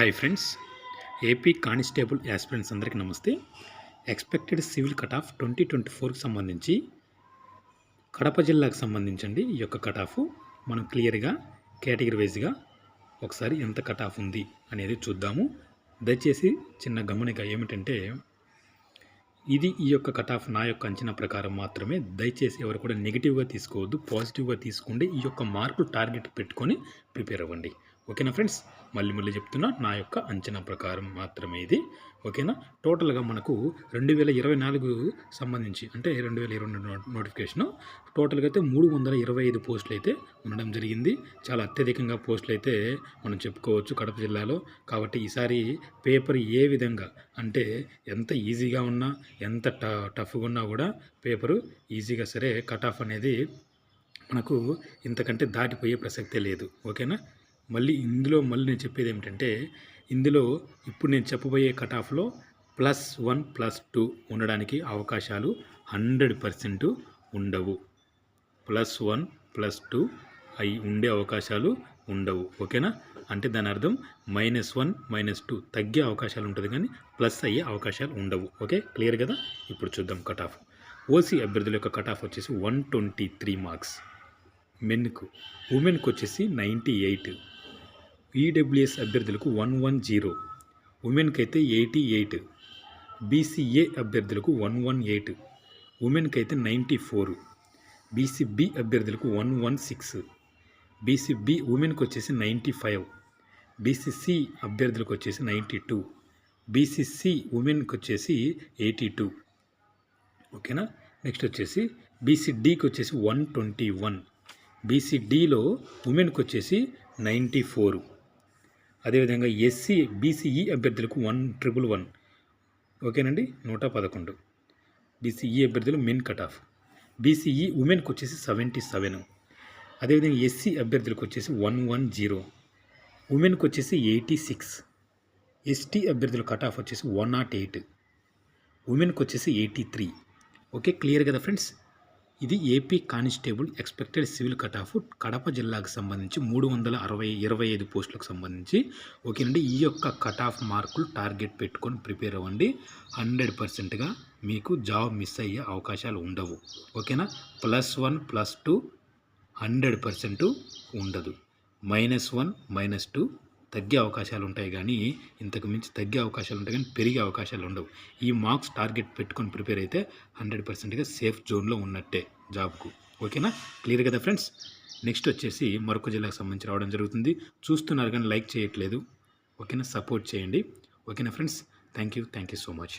Hi friends AP constable aspirants అందరికీ నమస్తే. Expected civil cut off twenty twenty ఫోర్కి సంబంధించి కడప జిల్లాకు సంబంధించండి ఈ యొక్క కట్ ఆఫ్ మనం క్లియర్గా కేటగిరీ వైజ్గా ఒకసారి ఎంత కట్ ఆఫ్ ఉంది అనేది చూద్దాము. దయచేసి చిన్న గమనిక ఏమిటంటే ఇది ఈ యొక్క కట్ ఆఫ్ నా యొక్క అంచనా ప్రకారం మాత్రమే. దయచేసి ఎవరు కూడా నెగిటివ్గా తీసుకోవద్దు పాజిటివ్గా తీసుకోండి. ఈ యొక్క మార్కులు టార్గెట్ పెట్టుకొని ప్రిపేర్ అవ్వండి. ఓకేనా ఫ్రెండ్స్? మళ్ళీ మళ్ళీ చెప్తున్నా నా యొక్క అంచనా ప్రకారం మాత్రమే ఇది. ఓకేనా? టోటల్గా మనకు రెండు వేల ఇరవై నాలుగు సంబంధించి అంటే రెండు వేల ఇరవై రెండు నోటిఫికేషను. టోటల్గా అయితే మూడు వందల ఇరవై ఐదు పోస్టులు అయితే ఉండడం జరిగింది. చాలా అత్యధికంగా పోస్టులు అయితే మనం చెప్పుకోవచ్చు కడప జిల్లాలో. కాబట్టి ఈసారి పేపర్ ఏ విధంగా అంటే ఎంత ఈజీగా ఉన్నా ఎంత ట టఫ్గా ఉన్నా కూడా పేపరు ఈజీగా సరే కట్ ఆఫ్ అనేది మనకు ఇంతకంటే దాటిపోయే ప్రసక్తే లేదు. ఓకేనా? మళ్ళీ ఇందులో మళ్ళీ నేను చెప్పేది ఏమిటంటే ఇందులో ఇప్పుడు నేను చెప్పబోయే కట్ ఆఫ్లో ప్లస్ వన్ ప్లస్ టూ ఉండడానికి అవకాశాలు హండ్రెడ్ పర్సెంట్ ఉండవు. ప్లస్ వన్ ప్లస్ టూ అయి ఉండే అవకాశాలు ఉండవు. ఓకేనా? అంటే దాని అర్థం మైనస్ వన్ మైనస్ టూ తగ్గే అవకాశాలు ఉంటుంది కానీ ప్లస్ అయ్యే అవకాశాలు ఉండవు. ఓకే? క్లియర్ కదా? ఇప్పుడు చూద్దాం కట్ ఆఫ్ ఓసీ అభ్యర్థుల యొక్క కట్ ఆఫ్ వచ్చేసి వన్ ట్వంటీ త్రీ మార్క్స్. మెన్కు. ఉమెన్కి వచ్చేసి నైంటీ ఎయిట్. ఈడబ్ల్యూఎస్ అభ్యర్థులకు వన్ వన్ జీరో ఉమెన్కి అయితే ఎయిటీ ఎయిట్ బీసీఏ అభ్యర్థులకు వన్ వన్ ఎయిట్ ఉమెన్కి అయితే నైంటీ ఫోర్ బీసీబీ అభ్యర్థులకు వన్ వన్ సిక్స్ బీసీబీ ఉమెన్కి వచ్చేసి నైంటీ ఫైవ్ బీసీసీ అభ్యర్థులకు వచ్చేసి నైంటీ టూ బీసీసీ ఉమెన్కి వచ్చేసి ఎయిటీ టూ. ఓకేనా? నెక్స్ట్ వచ్చేసి బీసీడీకి వచ్చేసి వన్ ట్వంటీ వన్ బీసీడీలో ఉమెన్కి వచ్చేసి నైంటీ ఫోర్. అదేవిధంగా ఎస్సీ బీసీఈ అభ్యర్థులకు వన్ ట్రిపుల్ వన్. ఓకేనండి? నూట పదకొండు. బీసీఈ అభ్యర్థులు మెన్ కట్ ఆఫ్. బీసీఈ ఉమెన్కి వచ్చేసి సెవెంటీ సెవెన్. అదేవిధంగా ఎస్సీ అభ్యర్థులకు వచ్చేసి వన్ వన్ జీరో. ఉమెన్కి వచ్చేసి ఎయిటీ సిక్స్. ఎస్టీ అభ్యర్థుల కట్ ఆఫ్ వచ్చేసి వన్ నాట్ ఎయిట్. ఉమెన్కి వచ్చేసి ఎయిటీ త్రీ. ఓకే? క్లియర్ కదా ఫ్రెండ్స్? ఇది AP constable expected civil cut off Kadapa జిల్లాకు సంబంధించి మూడు వందల అరవై ఇరవై ఐదు పోస్టులకు సంబంధించి. ఓకేనండి ఈ యొక్క కట్ ఆఫ్ మార్కులు టార్గెట్ పెట్టుకొని ప్రిపేర్ అవ్వండి. హండ్రెడ్ పర్సెంట్గా మీకు జాబ్ మిస్ అయ్యే అవకాశాలు ఉండవు. ఓకేనా? Plus one plus two hundred percent ఉండదు. మైనస్ వన్ మైనస్ టూ తగ్గే అవకాశాలు ఉంటాయి కానీ ఇంతకు మించి తగ్గే అవకాశాలు ఉంటాయి కానీ పెరిగే అవకాశాలు ఉండవు ఈ మార్క్స్ టార్గెట్ పెట్టుకొని ప్రిపేర్ అయితే హండ్రెడ్ పర్సెంట్గా సేఫ్ జోన్లో ఉన్నట్టే జాబ్కు. ఓకేనా? క్లియర్ కదా ఫ్రెండ్స్? నెక్స్ట్ వచ్చేసి మరొక జిల్లాకు సంబంధించి రావడం జరుగుతుంది. చూస్తున్నారు కానీ లైక్ చేయట్లేదు. ఓకేనా? సపోర్ట్ చేయండి. ఓకేనా friends? Thank you thank you so much.